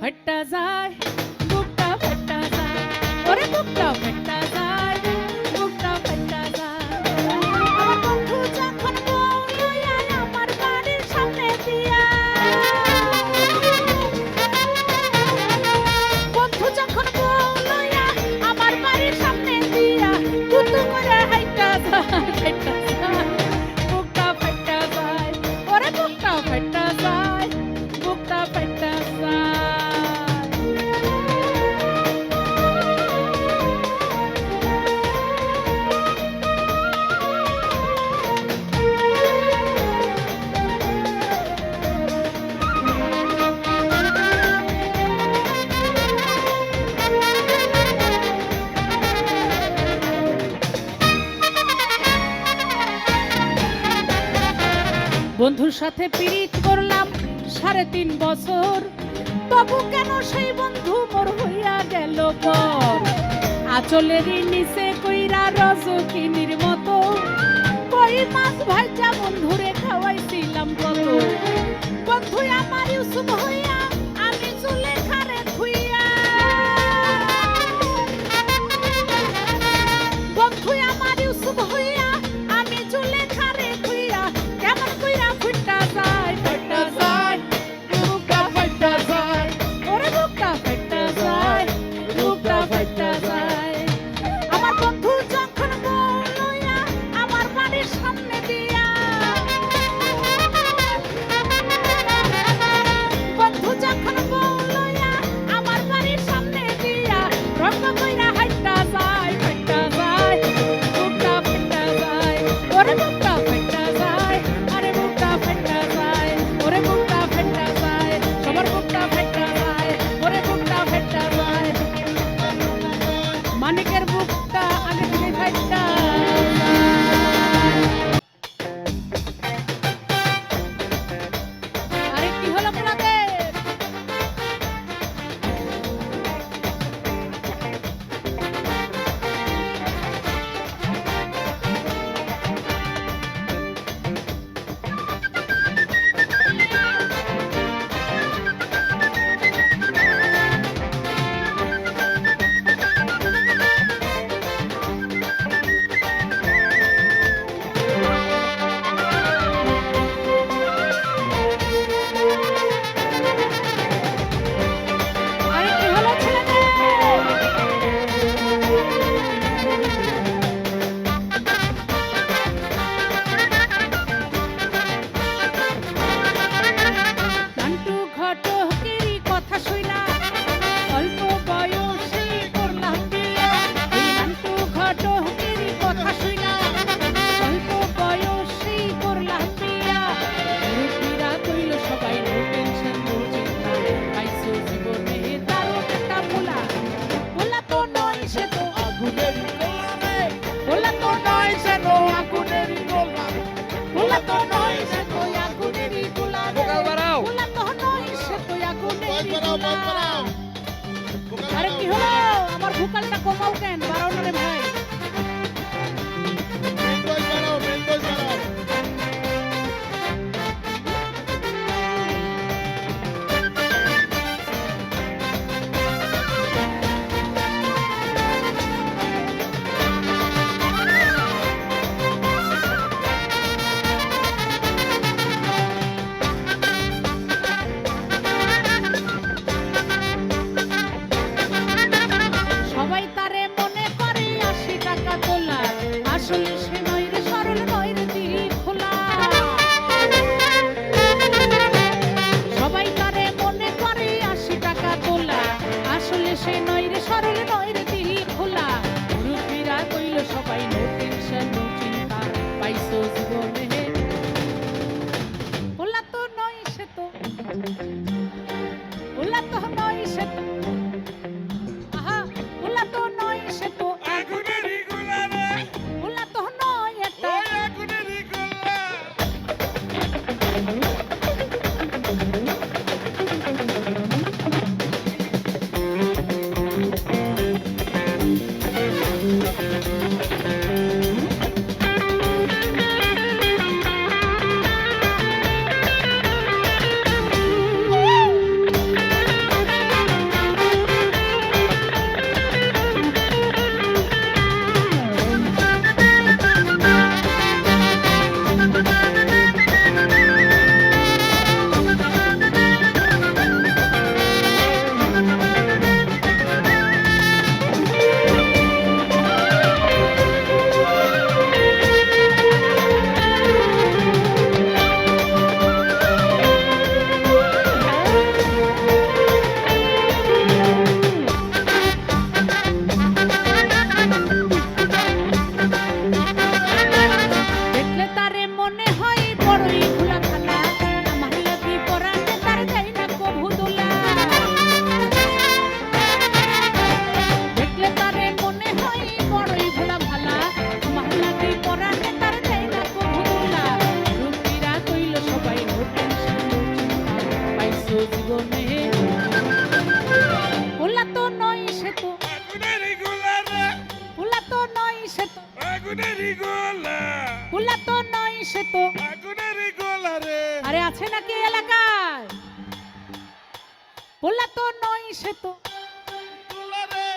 ফটা যায় বুকটা ফটা যায়। ওরে বুকটা ফটা যায় বুকটা ফটা যায়। বন্ধু, যখন বউ লইয়া আমার বাড়ির সামনে দিয়া। বন্ধু, যখন বউ লইয়া আমার বাড়ির সামনে দিয়া তুতু করে হাইটা যায়। বন্ধুর সাথে পিরিত করলাম সাড়ে তিন বছর। তবু কেন সেই বন্ধু মোর হইয়া গেল পর? আচলেরই নিচে কইরা রজকিনীর মতো কই মাছ ভাইটা বন্ধুরে খাওয়াইছিলাম কত? বন্ধু আমার ইউসুফ হইয়া সে নয় রে সরল নয় সে তো। আগুনের গোলা রে। আরে আছে নাকি এলাকায়? বললা তো নয় সে তো। গোলা রে।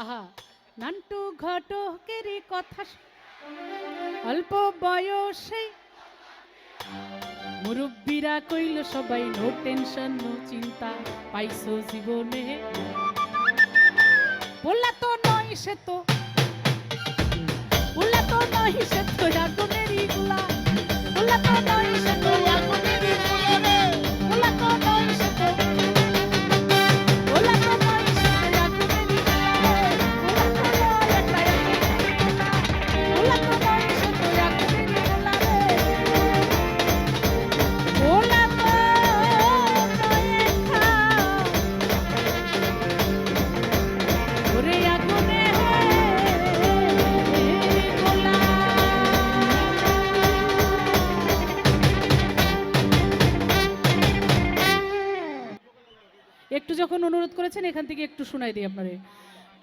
আহা নান্টু ঘটকেরই কথা অল্প বয়সে মুরব্বীরা কইল সবাই নো টেনশন নো চিন্তা পাইছো জীবনে। বললা তো নয় সে তো। বললা তো নয় সে তো আগুনেরই গুলা বললা তো নয় সে তো আগুনের গোলা একটু যখন অনুরোধ করেছেন, এখান থেকে একটু শোনাই দিই আপনারে।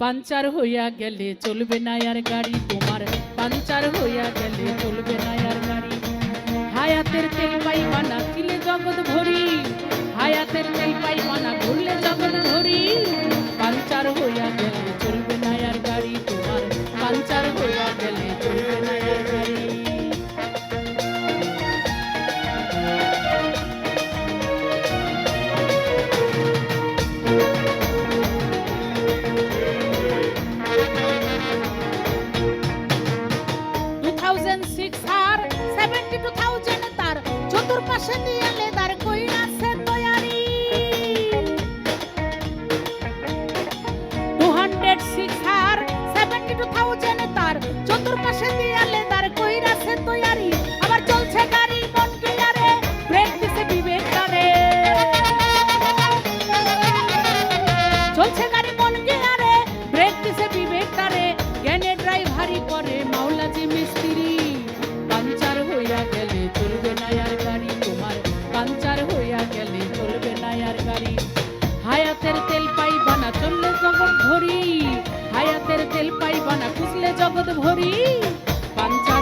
পাঞ্চার হইয়া গেলে চলবে না আর গাড়ি তোমার। পাঞ্চার হইয়া গেলে চলবে না আর গাড়ি। হায়াতের তেল পাইবানা কিলে জগৎ ভরি। হায়াতের তেল পাইবানা ঘুরলে জগৎ ভরি। পাঞ্চার হইয়া গেলে চলবে না আর গাড়ি তোমার। পাঞ্চার হইয়া চলছে গাড়ি মন গিয়ারে ব্রেক দিছে বিবেক তারে। জ্ঞানে ড্রাইভারি করে মাওলাজি মিস্ত্রি। পাঞ্চার হইয়া গেলে চলবে না আর গাড়ি তোমার। পাঞ্চার হইয়া গেলে চলবে না আর গাড়ি। হায়াতের তেল পাইবা না, চললে জগৎ ভরি। হায়াতের তেল পাইবা না খুঁজলে জগৎ ভরি। পাঞ্চার